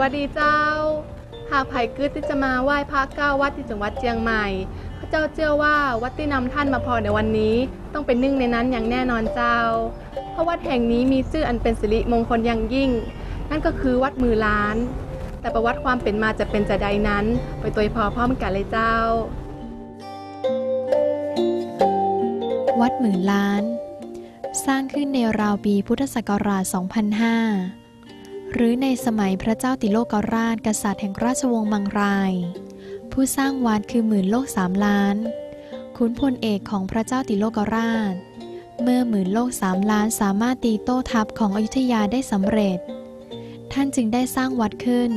วัสดีเจ้า หากไผ่กึดที่จะมาไหว้พระเก้าวัดที่จังหวัดเชียงใหม่ พระเจ้าเชื่อว่าวัดที่นำท่านมาพอในวันนี้ ต้องเป็นหนึ่งในนั้นอย่างแน่นอนเจ้า เพราะวัดแห่งนี้มีชื่ออันเป็นสิริมงคลอย่างยิ่ง นั่นก็คือวัดมือล้าน แต่ประวัติความเป็นมาจะเป็นจะใดนั้น ไปตัวพอพร้อมกันเลยเจ้า วัดหมื่นล้าน สร้างขึ้นในราวปีพุทธศักราช 2005 หรือในสมัยพระเจ้าติโลกราชกษัตริย์แห่งราชวงศ์มังราย ผู้สร้างวัดคือหมื่นโลกสามล้านขุนพลเอกของพระเจ้าติโลกราช เมื่อหมื่นโลกสามล้านสามารถตีโต้ทัพของอยุธยาได้สำเร็จ ท่านจึงได้สร้างวัดขึ้น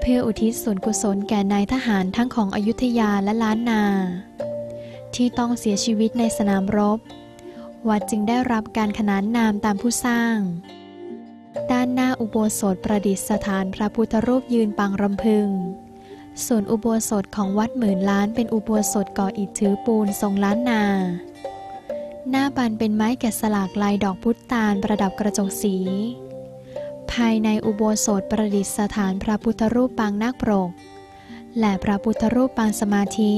เพื่ออุทิศส่วนกุศลแก่นายทหารทั้งของอยุธยาและล้านนา ที่ต้องเสียชีวิตในสนามรบ วัดจึงได้รับการขนานนามตามผู้สร้าง ด้านหน้าอุโบสถประดิษฐานพระพุทธรูปยืนปางรำพึง ส่วนอุโบสถของวัดหมื่นล้านเป็นอุโบสถก่ออิฐถือปูนทรงล้านนา หน้าบันเป็นไม้แกะสลักลายดอกพุตาลประดับกระจกสี ภายในอุโบสถประดิษฐานพระพุทธรูปปางนาคปรก และพระพุทธรูปปางสมาธิ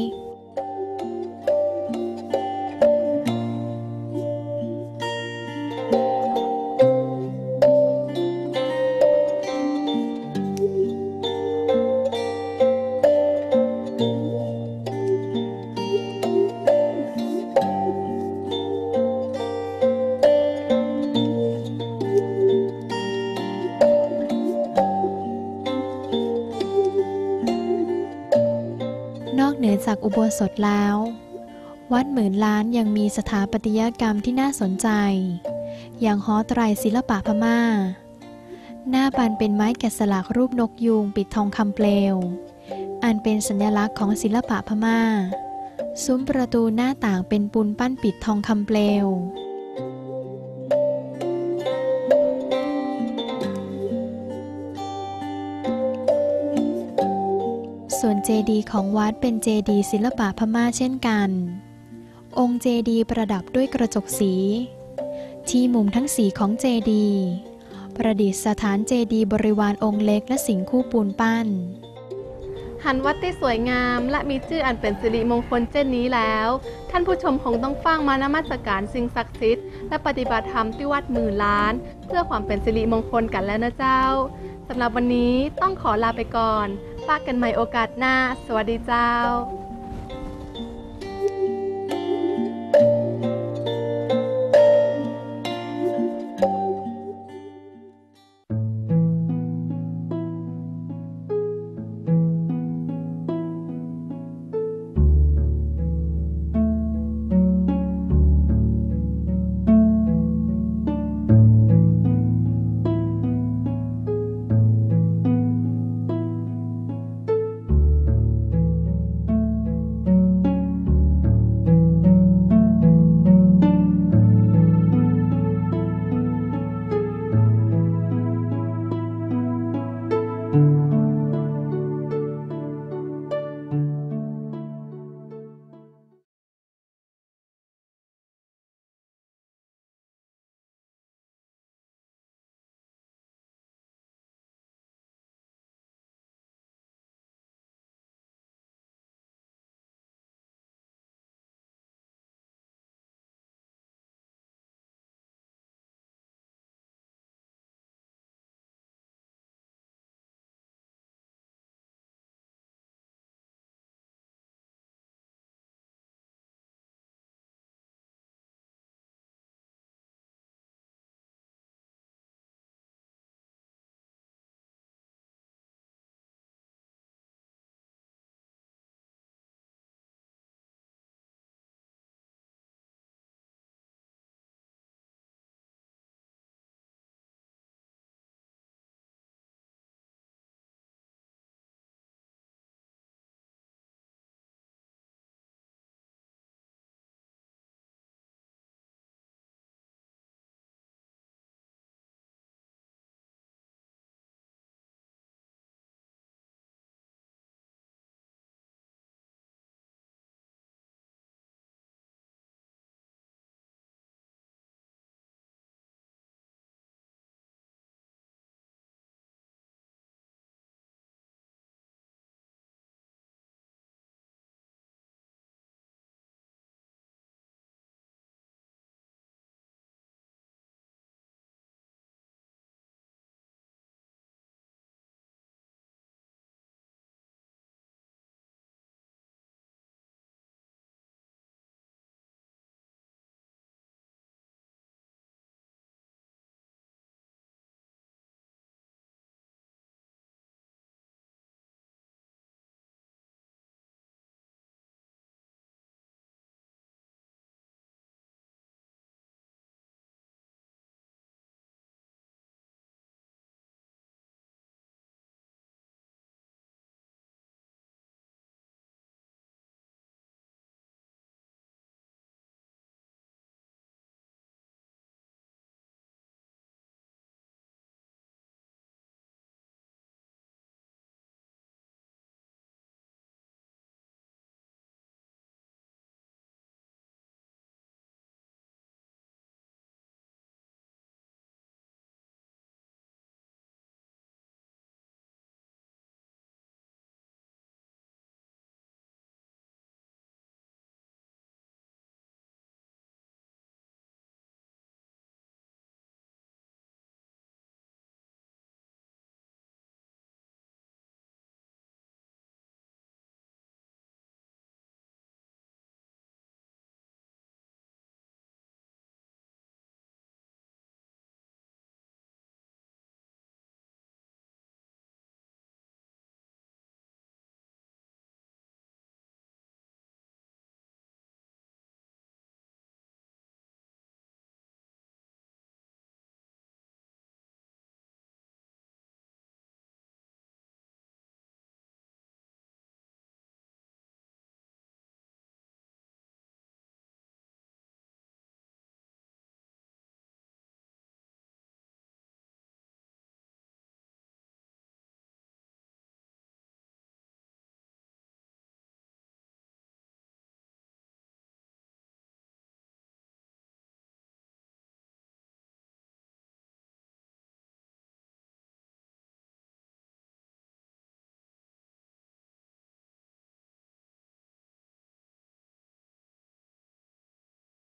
อุโบสถแล้ว วัดหมื่นล้านยังมีสถาปัตยกรรมที่น่าสนใจ อย่างหอไตรศิลปะพม่า หน้าบันเป็นไม้แกะสลักรูปนกยูงปิดทองคำเปลว อันเป็นสัญลักษณ์ของศิลปะพม่า ซุ้มประตูหน้าต่างเป็นปูนปั้นปิดทองคำเปลว เจดีย์ของวัดเป็นเจดีย์ศิลปะพม่าเช่นกัน องค์เจดีย์ประดับด้วยกระจกสี ที่มุมทั้งสีของเจดีย์ประดิษฐานเจดีย์บริวารองค์เล็กและสิงคู่ปูนปั้น หันวัดที่สวยงามและมีชื่ออันเป็นสิริมงคลเช่นนี้แล้ว ท่านผู้ชมคงต้องฟังมานมัสการสิ่งศักดิ์สิทธิ์และปฏิบัติธรรมที่วัดหมื่นล้าน เพื่อความเป็นสิริมงคลกันแล้วนะเจ้าสำหรับวันนี้ต้องขอลาไปก่อน ฝากกันใหม่โอกาสหน้า สวัสดีเจ้า